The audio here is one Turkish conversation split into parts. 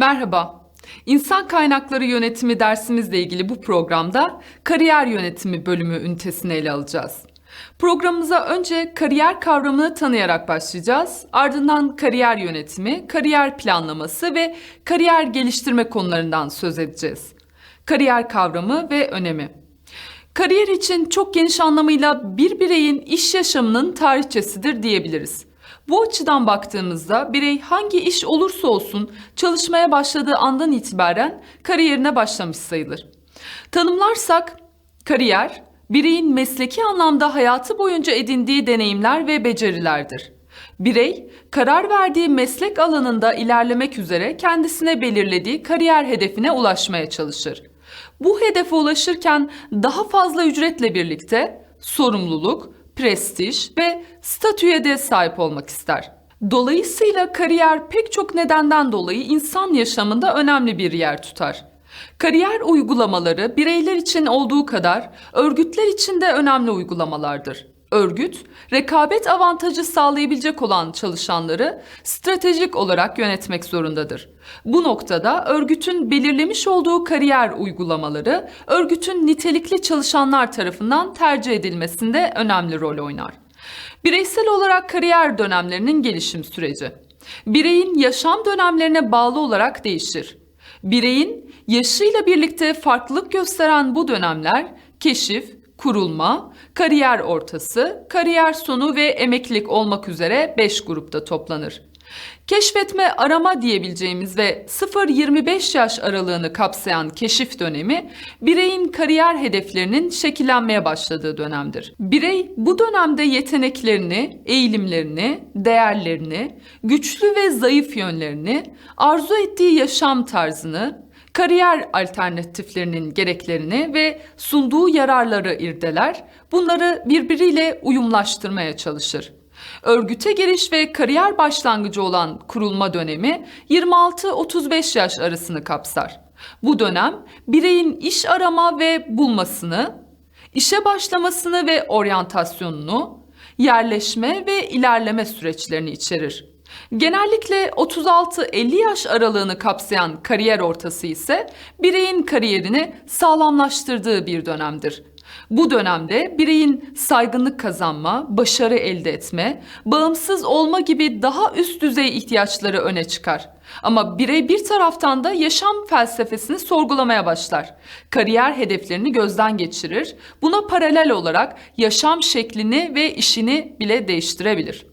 Merhaba. İnsan kaynakları yönetimi dersimizle ilgili bu programda kariyer yönetimi bölümü ünitesini ele alacağız. Programımıza önce kariyer kavramını tanıyarak başlayacağız. Ardından kariyer yönetimi, kariyer planlaması ve kariyer geliştirme konularından söz edeceğiz. Kariyer kavramı ve önemi. Kariyer için çok geniş anlamıyla bir bireyin iş yaşamının tarihçesidir diyebiliriz. Bu açıdan baktığımızda birey hangi iş olursa olsun çalışmaya başladığı andan itibaren kariyerine başlamış sayılır. Tanımlarsak kariyer bireyin mesleki anlamda hayatı boyunca edindiği deneyimler ve becerilerdir. Birey karar verdiği meslek alanında ilerlemek üzere kendisine belirlediği kariyer hedefine ulaşmaya çalışır. Bu hedefe ulaşırken daha fazla ücretle birlikte sorumluluk, prestij ve statüye de sahip olmak ister. Dolayısıyla kariyer pek çok nedenden dolayı insan yaşamında önemli bir yer tutar. Kariyer uygulamaları bireyler için olduğu kadar örgütler için de önemli uygulamalardır. Örgüt, rekabet avantajı sağlayabilecek olan çalışanları stratejik olarak yönetmek zorundadır. Bu noktada örgütün belirlemiş olduğu kariyer uygulamaları örgütün nitelikli çalışanlar tarafından tercih edilmesinde önemli rol oynar. Bireysel olarak kariyer dönemlerinin gelişim süreci. Bireyin yaşam dönemlerine bağlı olarak değişir. Bireyin yaşıyla birlikte farklılık gösteren bu dönemler keşif, kurulma, kariyer ortası, kariyer sonu ve emeklilik olmak üzere 5 grupta toplanır. Keşfetme arama diyebileceğimiz ve 0-25 yaş aralığını kapsayan keşif dönemi bireyin kariyer hedeflerinin şekillenmeye başladığı dönemdir. Birey bu dönemde yeteneklerini, eğilimlerini, değerlerini, güçlü ve zayıf yönlerini, arzu ettiği yaşam tarzını, kariyer alternatiflerinin gereklerini ve sunduğu yararları irdeler, bunları birbiriyle uyumlaştırmaya çalışır. Örgüte giriş ve kariyer başlangıcı olan kurulma dönemi 26-35 yaş arasını kapsar. Bu dönem bireyin iş arama ve bulmasını, işe başlamasını ve oryantasyonunu, yerleşme ve ilerleme süreçlerini içerir. Genellikle 36-50 yaş aralığını kapsayan kariyer ortası ise bireyin kariyerini sağlamlaştırdığı bir dönemdir. Bu dönemde bireyin saygınlık kazanma, başarı elde etme, bağımsız olma gibi daha üst düzey ihtiyaçları öne çıkar. Ama birey bir taraftan da yaşam felsefesini sorgulamaya başlar. Kariyer hedeflerini gözden geçirir. Buna paralel olarak yaşam şeklini ve işini bile değiştirebilir.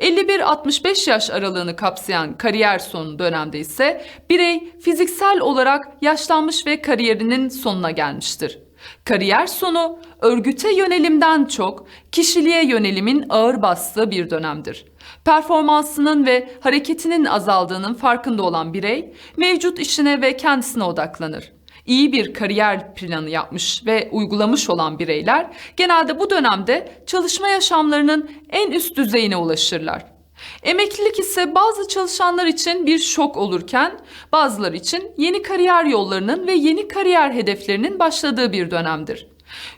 51-65 yaş aralığını kapsayan kariyer sonu dönemde ise birey fiziksel olarak yaşlanmış ve kariyerinin sonuna gelmiştir. Kariyer sonu örgüte yönelimden çok kişiliğe yönelimin ağır bastığı bir dönemdir. Performansının ve hareketinin azaldığının farkında olan birey mevcut işine ve kendisine odaklanır. İyi bir kariyer planı yapmış ve uygulamış olan bireyler genelde bu dönemde çalışma yaşamlarının en üst düzeyine ulaşırlar. Emeklilik ise bazı çalışanlar için bir şok olurken bazıları için yeni kariyer yollarının ve yeni kariyer hedeflerinin başladığı bir dönemdir.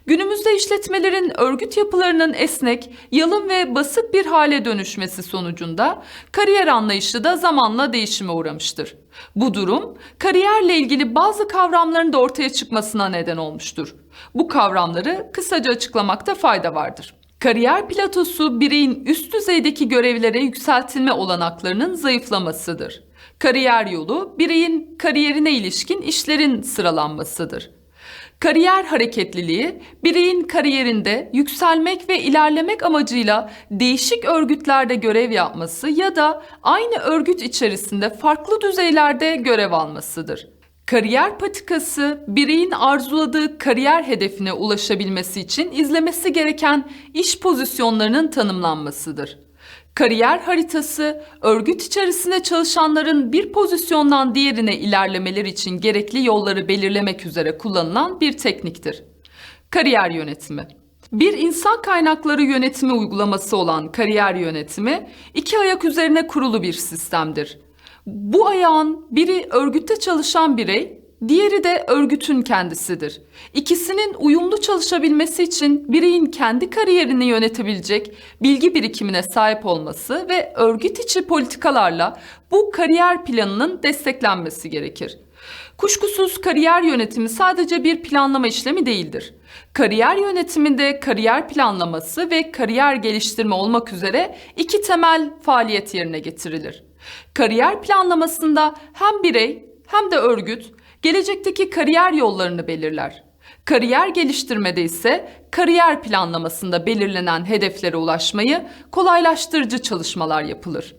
Günümüzde işletmelerin örgüt yapılarının esnek, yalın ve basit bir hale dönüşmesi sonucunda kariyer anlayışı da zamanla değişime uğramıştır. Bu durum kariyerle ilgili bazı kavramların da ortaya çıkmasına neden olmuştur. Bu kavramları kısaca açıklamakta fayda vardır. Kariyer platosu bireyin üst düzeydeki görevlere yükseltilme olanaklarının zayıflamasıdır. Kariyer yolu bireyin kariyerine ilişkin işlerin sıralanmasıdır. Kariyer hareketliliği bireyin kariyerinde yükselmek ve ilerlemek amacıyla değişik örgütlerde görev yapması ya da aynı örgüt içerisinde farklı düzeylerde görev almasıdır. Kariyer patikası bireyin arzuladığı kariyer hedefine ulaşabilmesi için izlemesi gereken iş pozisyonlarının tanımlanmasıdır. Kariyer haritası, örgüt içerisinde çalışanların bir pozisyondan diğerine ilerlemeleri için gerekli yolları belirlemek üzere kullanılan bir tekniktir. Kariyer yönetimi bir insan kaynakları yönetimi uygulaması olan kariyer yönetimi iki ayak üzerine kurulu bir sistemdir. Bu ayağın biri örgütte çalışan birey, diğeri de örgütün kendisidir. İkisinin uyumlu çalışabilmesi için bireyin kendi kariyerini yönetebilecek bilgi birikimine sahip olması ve örgüt içi politikalarla bu kariyer planının desteklenmesi gerekir. Kuşkusuz kariyer yönetimi sadece bir planlama işlemi değildir. Kariyer yönetiminde kariyer planlaması ve kariyer geliştirme olmak üzere iki temel faaliyet yerine getirilir. Kariyer planlamasında hem birey hem de örgüt gelecekteki kariyer yollarını belirler. Kariyer geliştirmede ise kariyer planlamasında belirlenen hedeflere ulaşmayı kolaylaştırıcı çalışmalar yapılır.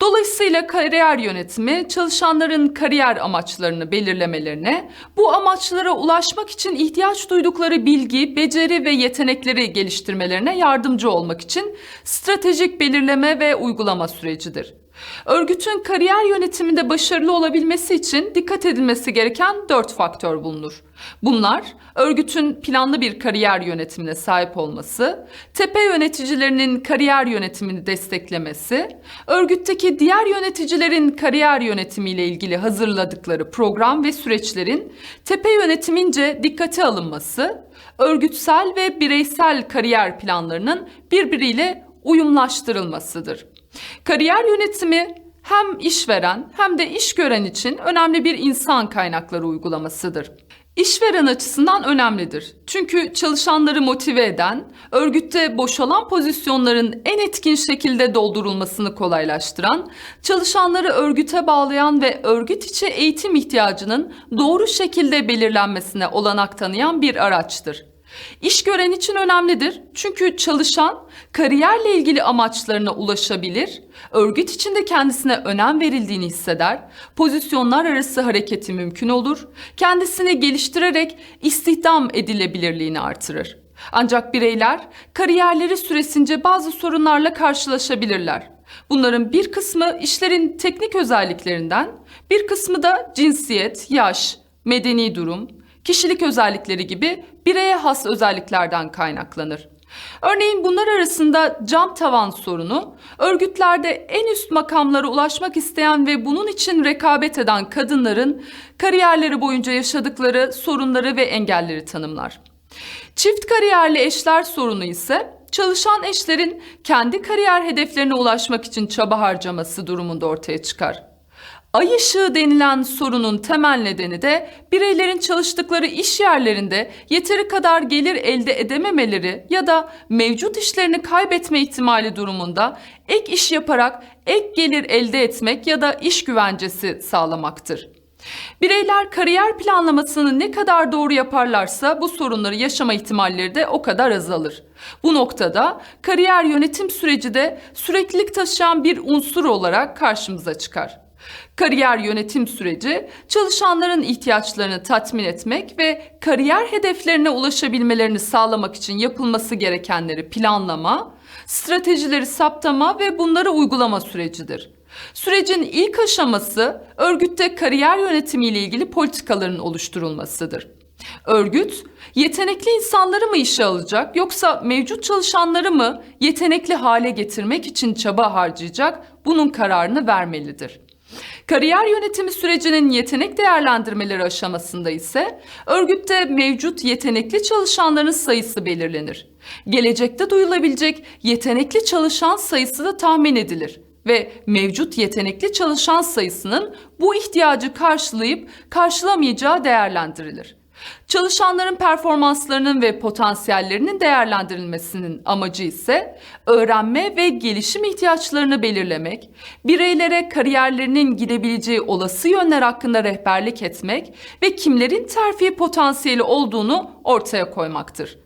Dolayısıyla kariyer yönetimi çalışanların kariyer amaçlarını belirlemelerine, bu amaçlara ulaşmak için ihtiyaç duydukları bilgi, beceri ve yetenekleri geliştirmelerine yardımcı olmak için stratejik belirleme ve uygulama sürecidir. Örgütün kariyer yönetiminde başarılı olabilmesi için dikkat edilmesi gereken dört faktör bulunur. Bunlar örgütün planlı bir kariyer yönetimine sahip olması, tepe yöneticilerinin kariyer yönetimini desteklemesi, örgütteki diğer yöneticilerin kariyer yönetimiyle ilgili hazırladıkları program ve süreçlerin tepe yönetimince dikkate alınması, örgütsel ve bireysel kariyer planlarının birbiriyle uyumlaştırılmasıdır. Kariyer yönetimi hem işveren hem de iş gören için önemli bir insan kaynakları uygulamasıdır. İşveren açısından önemlidir. Çünkü çalışanları motive eden, örgütte boşalan pozisyonların en etkin şekilde doldurulmasını kolaylaştıran, çalışanları örgüte bağlayan ve örgüt içi eğitim ihtiyacının doğru şekilde belirlenmesine olanak tanıyan bir araçtır. İş gören için önemlidir çünkü çalışan kariyerle ilgili amaçlarına ulaşabilir, örgüt içinde kendisine önem verildiğini hisseder, pozisyonlar arası hareketi mümkün olur, kendisini geliştirerek istihdam edilebilirliğini artırır. Ancak bireyler kariyerleri süresince bazı sorunlarla karşılaşabilirler. Bunların bir kısmı işlerin teknik özelliklerinden, bir kısmı da cinsiyet, yaş, medeni durum, kişilik özellikleri gibi bireye has özelliklerden kaynaklanır. Örneğin bunlar arasında cam tavan sorunu, örgütlerde en üst makamlara ulaşmak isteyen ve bunun için rekabet eden kadınların kariyerleri boyunca yaşadıkları sorunları ve engelleri tanımlar. Çift kariyerli eşler sorunu ise çalışan eşlerin kendi kariyer hedeflerine ulaşmak için çaba harcaması durumunda ortaya çıkar. Ay ışığı denilen sorunun temel nedeni de bireylerin çalıştıkları iş yerlerinde yeteri kadar gelir elde edememeleri ya da mevcut işlerini kaybetme ihtimali durumunda ek iş yaparak ek gelir elde etmek ya da iş güvencesi sağlamaktır. Bireyler kariyer planlamasını ne kadar doğru yaparlarsa bu sorunları yaşama ihtimalleri de o kadar azalır. Bu noktada kariyer yönetim süreci de süreklilik taşıyan bir unsur olarak karşımıza çıkar. Kariyer yönetim süreci çalışanların ihtiyaçlarını tatmin etmek ve kariyer hedeflerine ulaşabilmelerini sağlamak için yapılması gerekenleri planlama, stratejileri saptama ve bunları uygulama sürecidir. Sürecin ilk aşaması örgütte kariyer yönetimi ile ilgili politikaların oluşturulmasıdır. Örgüt, yetenekli insanları mı işe alacak yoksa mevcut çalışanları mı yetenekli hale getirmek için çaba harcayacak bunun kararını vermelidir. Kariyer yönetimi sürecinin yetenek değerlendirmeleri aşamasında ise örgütte mevcut yetenekli çalışanların sayısı belirlenir. Gelecekte duyulabilecek yetenekli çalışan sayısı da tahmin edilir ve mevcut yetenekli çalışan sayısının bu ihtiyacı karşılayıp karşılamayacağı değerlendirilir. Çalışanların performanslarının ve potansiyellerinin değerlendirilmesinin amacı ise öğrenme ve gelişim ihtiyaçlarını belirlemek, bireylere kariyerlerinin gidebileceği olası yönler hakkında rehberlik etmek ve kimlerin terfi potansiyeli olduğunu ortaya koymaktır.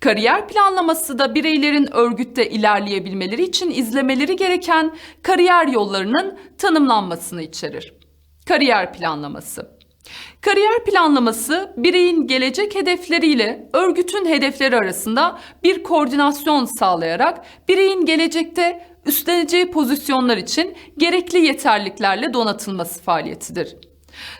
Kariyer planlaması da bireylerin örgütte ilerleyebilmeleri için izlemeleri gereken kariyer yollarının tanımlanmasını içerir. Kariyer planlaması Kariyer planlaması bireyin gelecek hedefleriyle örgütün hedefleri arasında bir koordinasyon sağlayarak bireyin gelecekte üstleneceği pozisyonlar için gerekli yeterliklerle donatılması faaliyetidir.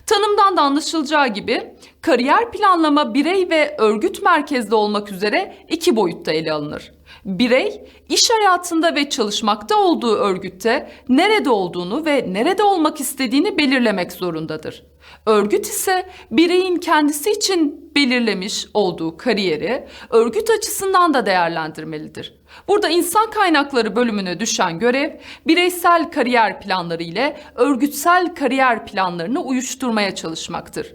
Tanımdan da anlaşılacağı gibi Kariyer planlama birey ve örgüt merkezli olmak üzere iki boyutta ele alınır. Birey, iş hayatında ve çalışmakta olduğu örgütte nerede olduğunu ve nerede olmak istediğini belirlemek zorundadır. Örgüt ise bireyin kendisi için belirlemiş olduğu kariyeri örgüt açısından da değerlendirmelidir. Burada insan kaynakları bölümüne düşen görev bireysel kariyer planları ile örgütsel kariyer planlarını uyuşturmaya çalışmaktır.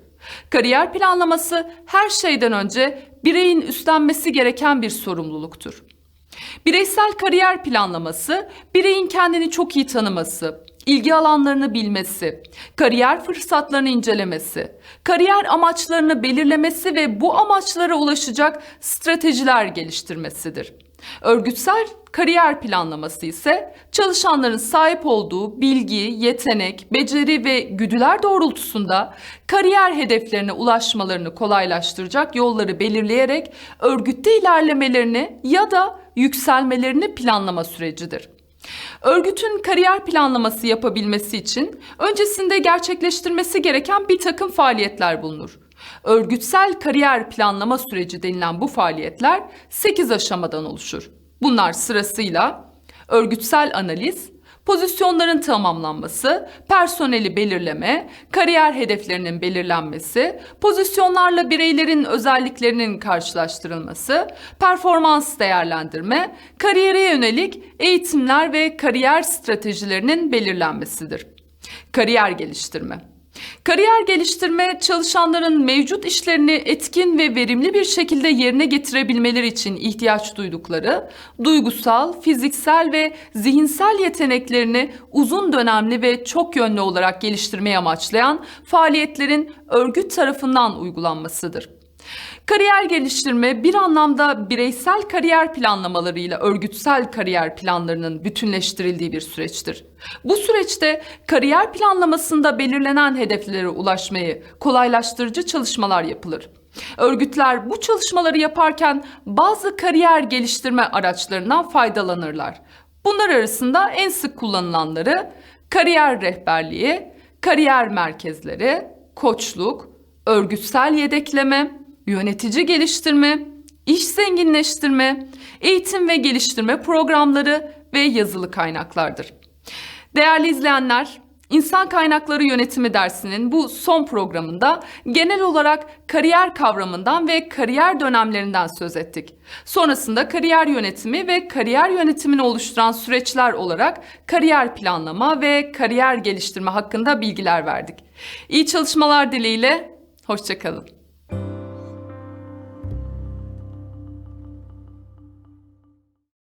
Kariyer planlaması her şeyden önce bireyin üstlenmesi gereken bir sorumluluktur. Bireysel kariyer planlaması, bireyin kendini çok iyi tanıması, ilgi alanlarını bilmesi, kariyer fırsatlarını incelemesi, kariyer amaçlarını belirlemesi ve bu amaçlara ulaşacak stratejiler geliştirmesidir. Örgütsel kariyer planlaması ise çalışanların sahip olduğu bilgi, yetenek, beceri ve güdüler doğrultusunda kariyer hedeflerine ulaşmalarını kolaylaştıracak yolları belirleyerek örgütte ilerlemelerini ya da yükselmelerini planlama sürecidir. Örgütün kariyer planlaması yapabilmesi için öncesinde gerçekleştirmesi gereken bir takım faaliyetler bulunur. Örgütsel kariyer planlama süreci denilen bu faaliyetler 8 aşamadan oluşur. Bunlar sırasıyla örgütsel analiz, pozisyonların tamamlanması, personeli belirleme, kariyer hedeflerinin belirlenmesi, pozisyonlarla bireylerin özelliklerinin karşılaştırılması, performans değerlendirme, kariyere yönelik eğitimler ve kariyer stratejilerinin belirlenmesidir. Kariyer geliştirme Kariyer geliştirme çalışanların mevcut işlerini etkin ve verimli bir şekilde yerine getirebilmeleri için ihtiyaç duydukları duygusal, fiziksel ve zihinsel yeteneklerini uzun dönemli ve çok yönlü olarak geliştirmeyi amaçlayan faaliyetlerin örgüt tarafından uygulanmasıdır. Kariyer geliştirme bir anlamda bireysel kariyer planlamalarıyla örgütsel kariyer planlarının bütünleştirildiği bir süreçtir. Bu süreçte kariyer planlamasında belirlenen hedeflere ulaşmayı kolaylaştırıcı çalışmalar yapılır. Örgütler bu çalışmaları yaparken bazı kariyer geliştirme araçlarından faydalanırlar. Bunlar arasında en sık kullanılanları kariyer rehberliği, kariyer merkezleri, koçluk, örgütsel yedekleme, yönetici geliştirme, iş zenginleştirme, eğitim ve geliştirme programları ve yazılı kaynaklardır. Değerli izleyenler, İnsan Kaynakları Yönetimi dersinin bu son programında genel olarak kariyer kavramından ve kariyer dönemlerinden söz ettik. Sonrasında kariyer yönetimi ve kariyer yönetimini oluşturan süreçler olarak kariyer planlama ve kariyer geliştirme hakkında bilgiler verdik. İyi çalışmalar dileğiyle, hoşçakalın.